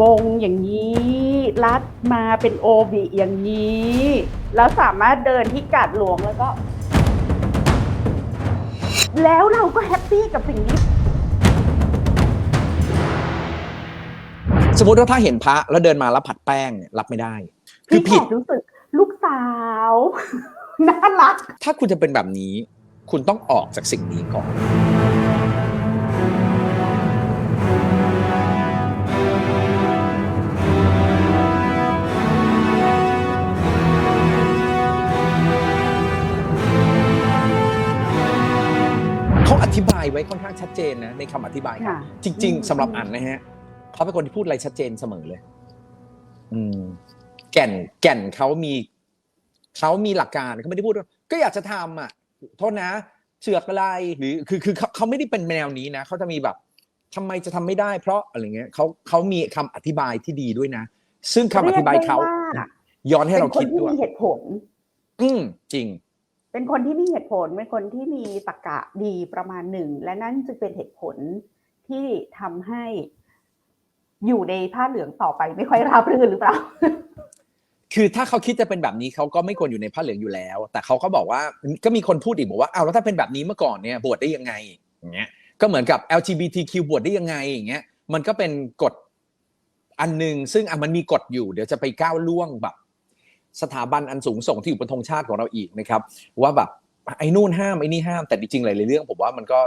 บงอย่างนี้ รัดมาเป็นโอบิอย่างนี้ แล้วสามารถเดินที่กาดหลวงแล้วก็ แล้วเราก็แฮปปี้กับสิ่งนี้ สมมติว่าถ้าเห็นพระแล้วเดินมาแล้วผัดแป้งเนี่ยรับไม่ได้ คือพี่ผิดแขกรู้สึก ลูกสาว น่ารัก ถ้าคุณจะเป็นแบบนี้ คุณต้องออกจากสิ่งนี้ก่อน นนะในคำอธิบายครับค่ะจริงอืมๆสำหรับอันนะฮะเขาเป็นคนที่พูดอะไรชัดเจนเสมอเลย อืม แก่นแก่นเขามีเขามีหลักการเขาไม่ได้พูดว่าก็อยากจะทำอะโทษนะเสือกอะไรหรือคือคือเขาเขาไม่ได้เป็นแนวนี้นะเขาจะมีแบบทำไมจะทำไม่ได้ เพราะอะไรเงี้ยเขาเขามีคำอธิบายที่ดีด้วยนะ ซึ่งคำอธิบายเขาเรียกได้ว่าย้อนให้เราเป็นคนคิดที่ด้วยมีเหตุผลอืมจริง เป็นคนที่มีเหตุผล เป็นคนที่มีตรรกะดีประมาณหนึ่ง และนั่นจึงเป็นเหตุผลที่ทำให้อยู่ในผ้าเหลืองต่อไปไม่ค่อยราบรื่นหรือเปล่า คือถ้าเขาคิดจะเป็นแบบนี้เขาก็ไม่ควรอยู่ในผ้าเหลืองอยู่แล้ว แต่เขาก็บอกว่าก็มีคนพูดอีกบอกว่าเอาแล้วถ้าเป็นแบบนี้เมื่อก่อนเนี่ยบวชได้ยังไงอย่างเงี้ยก็เหมือนกับ LGBTQ บวชได้ยังไงอย่างเงี้ยมันก็เป็นกฎอันหนึ่งซึ่งอะมันมีกฎอยู่ เดี๋ยวจะไปก้าวล่วงแบบ สถาบันอันสูงส่งที่อยู่บนธงชาติของเราอีกนะครับ ว่าแบบไอ้นู่นห้ามไอ้นี่ห้ามแต่จริงๆหลายๆเรื่อง ผมว่ามันก็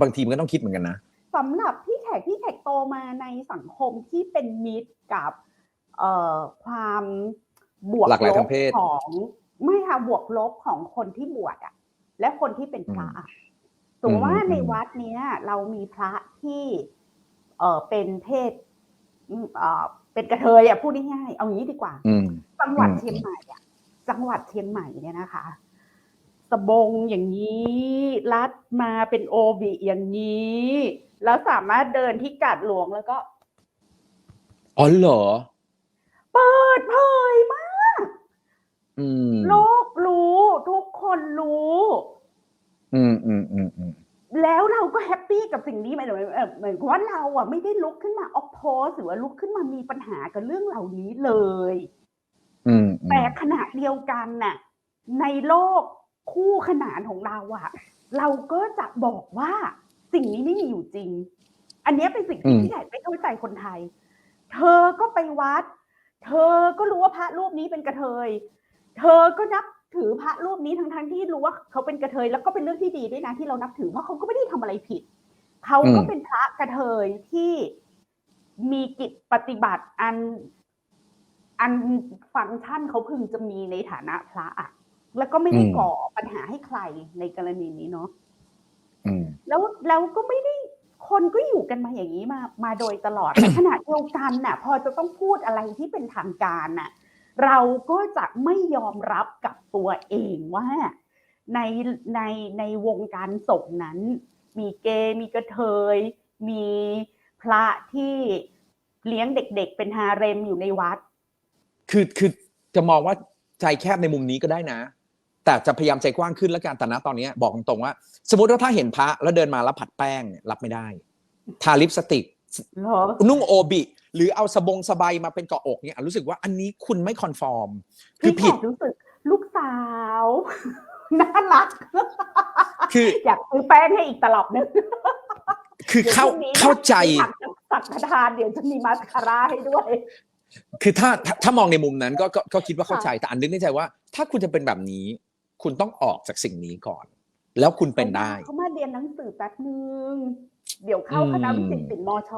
บางทีมันก็ต้องคิดเหมือนกันนะสำหรับพี่แขกพี่แขกโตมาในสังคมที่เป็นมิตรกับเอ่อความบวกหลากหลายลทาบงเพศของไม่ค่ะบวกลบของคนที่บวชอะ และคนที่เป็นพระอะสมมติว่าอืมในวัดเนี้ย เรามีพระที่ เออเป็นเพศอืมเออเป็นกระเทยอะพูดง่ายๆเอางี้ดีกว่าอืม จังหวัดอืมเชียงใหม่อะจังหวัดเชียงใหม่เนี่ยนะคะสบงอย่างนี้ รัดมาเป็นโอบิอย่างนี้ แล้วสามารถเดินที่กาดหลวงแล้วก็อ๋อเหรอ เปิดเผยมากอืมโลกรู้ ทุกคนรู้ อืมอืมอืมอืมแล้วเราก็แฮปปี้กับสิ่งนี้หมายถึงเอ่อเหมือนกับว่าเราอะไม่ได้ลุกขึ้นมาออโพสหรือว่าลุกขึ้นมามีปัญหากับเรื่องเหล่านี้เลยอืมอืม แต่ขณะเดียวกันน่ะ ในโลกคู่ขนานของเราอะเราก็จะบอกว่าสิ่งนี้ไม่มีอยู่จริง อันเนี้ยเป็นสิ่งที่พี่ใหญ่ไม่เข้าใจคนไทย เธอก็ไปวัด เธอก็รู้ว่าพระรูปนี้เป็นกระเทย เธอก็นับถือพระรูปนี้ทั้งทั้งๆที่รู้ว่าเขาเป็นกระเทยแล้วก็เป็นเรื่องที่ดีด้วยนะที่เรานับถือเพราะเขาก็ไม่ได้ทำอะไรผิด เขาก็เป็นพระกระเทยที่มีกิจปฏิบัติอัน อันฟังก์ชันเขาพึงจะมีในฐานะพระอะแล้วก็ไม่ได้ก่อปัญหาให้ใครในกรณีนี้เนาะอืมแล้วแล้วก็ไม่ได้คนก็อยู่กันมาอย่างนี้มา มาโดยตลอดแต่ขณะเดียวกันน่ะ พอจะต้องพูดอะไรที่เป็นทางการน่ะ เราก็จะไม่ยอมรับกับตัวเองว่า ในในในวงการสงฆ์นั้น มีเกย์มีกระเทย มีพระที่เลี้ยงเด็กๆเป็นฮาเร็มอยู่ในวัด คือคือจะมองว่าใจแคบในมุมนี้ก็ได้นะ แต่จะพยายามใจกว้างขึ้นแล้วกันแต่นะตอนนี้บอกตรงๆว่า สมมติว่าถ้าเห็นพระแล้วเดินมาแล้วผัดแป้งเนี่ยรับไม่ได้ ทาลิปสติกเหรอนุ่งโอบิ หรือเอาสบงสบายมาเป็นเกาะอกเนี่ยรู้สึกว่าอันนี้คุณไม่คอนฟอร์ม คือพี่ผิแขดกรู้สึกลูกสาวน่ารัก คืออยากซื้อแป้งให้อีกตลบนึงคือเข้าดี๋ยวพรุ่งนี้เข้าใจสักสักทานเดี๋ยวจะมีมาสคาร่าให้ด้วย คือถ้าถ้าถ้ามองในมุมนั้นก็ก็ก็คิดว่าเข้าใจแต่อันนึกในใจว่า ถ้าคุณจะเป็นแบบนี้ คุณต้องออกจากสิ่งนี้ก่อน แล้วคุณเป็นได้ เขามาเรียนหนังสือแป๊บนึง เดี๋ยวเข้าอืมคณะวิจิตรศิลป์มช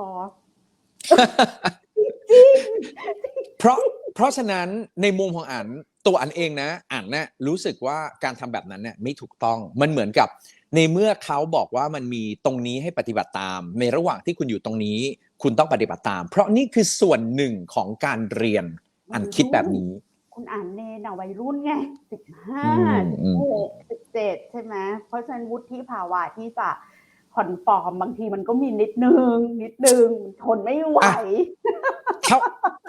เพราะเพราะฉะนั้นในมุมของอันตัวอันเองนะอันน่ะรู้สึกว่าการทำแบบนั้นเนี่ยไม่ถูกต้องมันเหมือนกับ ในเมื่อเขาบอกว่ามันมีตรงนี้ให้ปฏิบัติตาม ในระหว่างที่คุณอยู่ตรงนี้ คุณต้องปฏิบัติตาม เพราะนี่คือส่วนหนึ่งของการเรียนอันคิดแบบนี้ คุณอ่านเนนอะวัยรุ่นไงสิบห้าอืมสิอืบมหกสิบเจ็ดใช่ไหมเพราะฉะนั้นวุฒิภาวะที่จะคอนฟอร์มบางทีมันก็มีนิดนึง นิดนึงทนไม่ไหวเข้า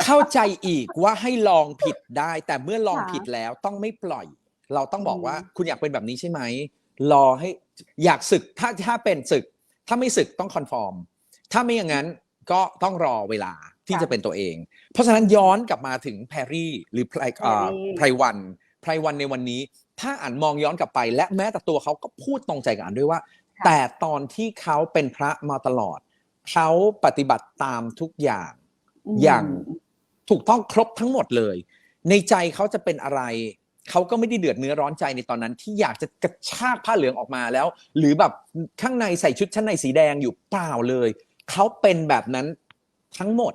เข้าใจอีกว่าให้ลองผิดได้ แต่เมื่อลองค่ะผิดแล้วต้องไม่ปล่อย เราต้องบอกว่าอืมคุณอยากเป็นแบบนี้ใช่ไหมรอให้ อยากศึกถ้าถ้าเป็นศึก ถ้าไม่ศึกต้องคอนฟอร์ม ถ้าไม่อย่างนั้นก็ต้องรอเวลาที่ค่ะจะเป็นตัวเอง เพราะฉะนั้นย้อนกลับมาถึงแพรรี่หรือไพรอ่า Perry ไพรวันไพรวันในวันนี้ ถ้าอ่านมองย้อนกลับไป และแม้แต่ตัวเขาก็พูดตรงใจกับอ่านด้วยว่าค่ะแต่ตอนที่เขาเป็นพระมาตลอดเขาปฏิบัติตามทุกอย่างมอย่างถูกต้องครบทั้งหมดเลย ในใจเขาจะเป็นอะไร เขาก็ไม่ได้เดือดเนื้อร้อนใจในตอนนั้นที่อยากจะกระชากผ้าเหลืองออกมาแล้ว หรือแบบข้างในใส่ชุดชั้นในสีแดงอยู่เปล่าเลย เขาเป็นแบบนั้นทั้งหมด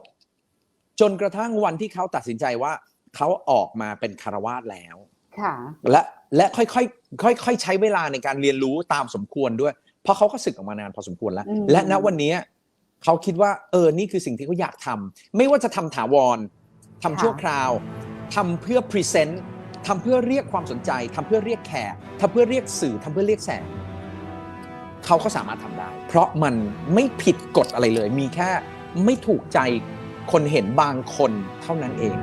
จนกระทั่งวันที่เขาตัดสินใจว่าเขาออกมาเป็นคารวาสแล้วค่ะและและค่อยๆค่อยๆใช้เวลาในการเรียนรู้ตามสมควรด้วย เพราะเขาก็ศึกออกมานานพอสมควรแล้วอืมและณวันนี้เขาคิดว่าเออนี่คือสิ่งที่เขาอยากทำไม่ว่าจะทำถาวรทำชั่วคราวทำเพื่อพรีเซนต์ ทำเพื่อเรียกความสนใจทำเพื่อเรียกแขกทำเพื่อเรียกสื่อทำเพื่อเรียกแสงเขาก็สามารถทำได้ เพราะมันไม่ผิดกฎอะไรเลย มีแค่ไม่ถูกใจคนเห็นบางคนเท่านั้นเอง